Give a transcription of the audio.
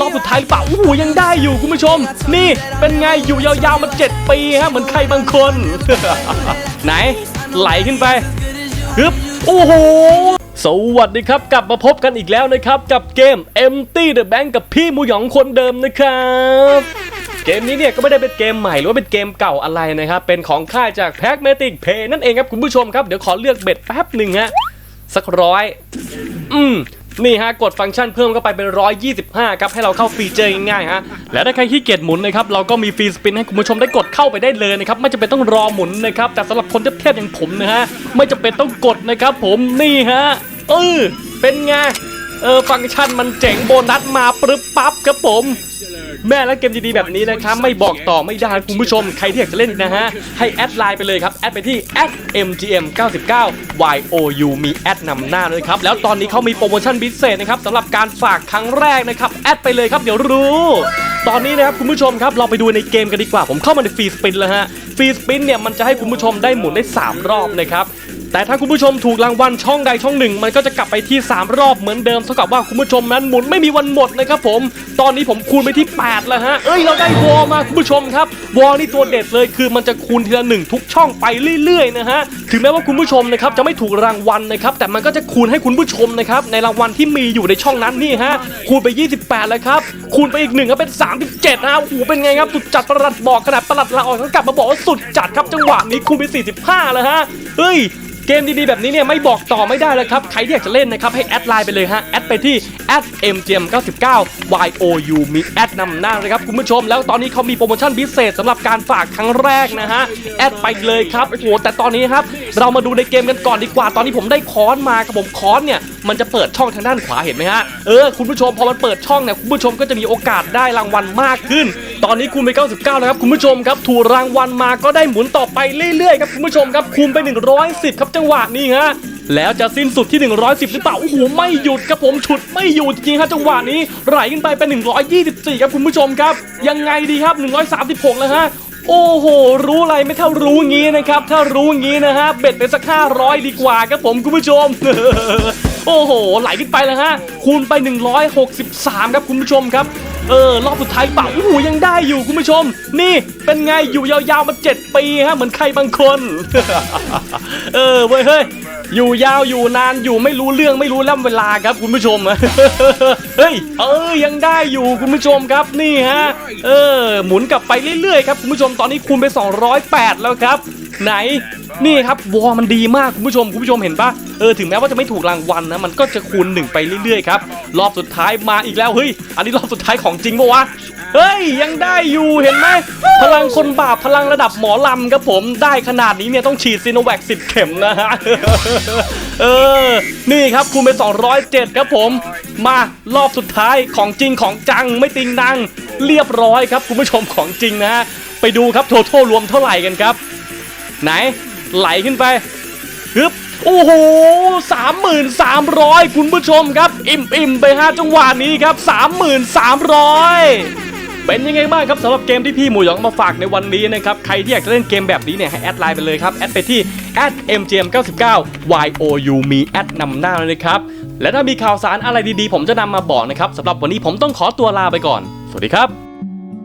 รอบสุดท้ายหรือเปล่าโอ้โหยังได้อยู่คุณผู้ชม นี่เป็นไงอยู่ยาวๆมา 7 ปีฮะเหมือนใครบางคน ไหนไหลขึ้นไปฮึบโอ้โหสวัสดีครับ กลับมาพบกันอีกแล้วนะครับ กับเกม Empty the Bank กับพี่มูหยองคนเดิมนะครับเกมนี้เนี่ยก็ไม่ได้เป็นเกมใหม่หรือว่าเป็นเกมเก่าอะไรนะครับ เป็นของค่ายจาก Pragmatic Play นั่นเองครับคุณผู้ชมครับ เดี๋ยวขอเลือกเบ็ดแป๊บหนึ่งฮะสักร้อยอืม นี่ฮะกดฟังก์ชันเพิ่มเข้าไปเป็น 125 ครับ ให้เราเข้าฟีเจอร์ง่ายๆฮะ และถ้าใครขี้เกียจหมุนนะครับ เราก็มีฟรีสปินให้คุณผู้ชมได้กดเข้าไปได้เลยนะครับ ไม่จำเป็นต้องรอหมุนนะครับ แต่สำหรับคนเทพๆอย่างผมนะฮะ ไม่จำเป็นต้องกดนะครับผม นี่ฮะ เออเป็นไง เออฟังก์ชันมันเจ๋งโบนัสมาปรึ๊บปั๊บครับผม แม่และเกมดีๆแบบนี้นะครับ ไม่บอกต่อไม่ได้คุณผู้ชม ใครที่อยากจะเล่นนะฮะ ให้แอดไลน์ไปเลยครับ แอดไปที่ @mgm 99 you มีแอดนำหน้าด้วยครับ แล้วตอนนี้เขามีโปรโมชั่นพิเศษนะครับสำหรับการฝากครั้งแรกนะครับ แอดไปเลยครับเดี๋ยวรู้ ตอนนี้นะครับคุณผู้ชมครับเราไปดูในเกมกันดีกว่า ผมเข้ามาในฟรีสปินแล้วฮะฟรีสปินเนี่ยมันจะให้คุณผู้ชมได้หมุนได้ 3 รอบนะครับ แต่ถ้าคุณผู้ชมถูกรางวัลช่องใดช่องหนึ่ง มันก็จะกลับไปที่ 3 รอบเหมือนเดิมเท่ากับว่าคุณผู้ชมนั้นหมุนไม่มีวันหมดนะครับผม ตอนนี้ผมคูณไปที่ 8 แล้วฮะ เอ้ยเราได้วอลมาคุณผู้ชมครับ วอลนี่ตัวเด็ดเลยคือมันจะคูณทีละหนึ่งทุกช่องไปเรื่อยๆนะฮะ ถึงแม้ว่าคุณผู้ชมนะครับจะไม่ถูกรางวัลนะครับ แต่มันก็จะคูณให้คุณผู้ชมนะครับในรางวัลที่มีอยู่ในช่องนั้นนี่ฮะ คูณไป 28 แล้วครับ คูณไปอีกหนึ่งก็เป็น 37นะโอ้โหเป็นไงครับสุดจัดประหลัดบอกขนาดประหลัดลาออกกลับมาบอกว่าสุดจัดครับจังหวะนี้คูณไป 45 แล้วฮะ เฮ้ย มดีๆแบบนี้เนี่ยไม่บอกต่อไม่ได้แล้วครับ ใครที่อยากจะเล่นนะครับให้แอดไลน์ไปเลยฮะ แอดไปที่ @mgm99 you มีแอดนำหน้าเลยครับคุณผู้ชม แล้วตอนนี้เขามีโปรโมชั่นพิเศษสำหรับการฝากครั้งแรกนะฮะ แอดไปเลยครับโอ้โหแต่ตอนนี้ครับเรามาดูในเกมกันก่อนดีกว่า ตอนนี้ผมได้ค้อนมาครับผมค้อนเนี่ย มันจะเปิดช่องทางด้านขวาเห็นไหมฮะ เออคุณผู้ชมพอมันเปิดช่องเนี่ยคุณผู้ชมก็จะมีโอกาสได้รางวัลมากขึ้น ตอนนี้คูณไป 99 แล้วครับคุณผู้ชมครับถูรางวัลมาก็ได้หมุนต่อไปเรื่อยๆครับคุณผู้ชมครับคูณไป 110 ครับจังหวะนี้ฮะแล้วจะสิ้นสุดที่ 110 หรือเปล่า โอ้โห ไม่หยุดครับผมฉุดไม่อยู่จริงๆครับจังหวะนี้ ไหลขึ้นไปเป็น 124 ครับคุณผู้ชมครับ ยังไงดีครับ 136 แล้วฮะ โอ้โห รู้อะไรไม่เท่ารู้งี้นะครับ ถ้ารู้งี้นะฮะ เบ็ดไปสัก 500 ดีกว่าครับผมคุณผู้ชม โอ้โห ไหลขึ้นไปแล้วฮะ คูณไป 163 ครับคุณผู้ชมครับ เออ รอบสุดท้ายเปล่าโอ้โหยังได้อยู่คุณผู้ชม นี่เป็นไงอยู่ยาวๆมา7ปีฮะเหมือนใครบางคน เออเว้ยเฮ้ยอยู่ยาวอยู่นานอยู่ไม่รู้เรื่องไม่รู้ล่ำเวลาครับคุณผู้ชมเฮ้ยเออยังได้อยู่คุณผู้ชมครับนี่ฮะเออหมุนกลับไปเรื่อยๆครับคุณผู้ชมตอนนี้คูณไป 208 แล้วครับ ไหนนี่ครับวอมันดีมากคุณผู้ชมคุณผู้ชมเห็นปะเออถึงแม้ว่าจะไม่ถูกรางวัลนะมันก็จะคูณหนึ่งไปเรื่อยๆครับรอบสุดท้ายมาอีกแล้วเฮ้ยอันนี้รอบสุดท้ายของจริงปะวะเฮ้ยยังได้อยู่เห็นไหมพลังคนบาปพลังระดับหมอลำครับผมได้ขนาดนี้เนี่ยต้องฉีดซีโนแวค10เข็มนะฮะเออนี่ครับคูณไป 207 ครับผม มารอบสุดท้ายของจริงของจังไม่ติงดัง เรียบร้อยครับคุณผู้ชมของจริงนะฮะไปดูครับโททรวมเท่าไหร่กันครับ ไหนไหลขึ้นไปฮึบโอ้โหสามหมื่นสามร้อยคุณผู้ชมครับ อิ่มอิ่มไปฮะจังหวะนี้ครับสามหมื่นสามร้อยเป็นยังไงบ้างครับสำหรับเกมที่พี่หมูหยองมาฝากในวันนี้นะครับ ใครที่อยากจะเล่นเกมแบบนี้เนี่ยให้แอดไลน์ไปเลยครับ แอดไปที่ @mgm99 you มีแอดนำหน้าเลยนะครับ และถ้ามีข่าวสารอะไรดีๆ ผมจะนำมาบอกนะครับสำหรับวันนี้ผมต้องขอตัวลาไปก่อน สวัสดีครับ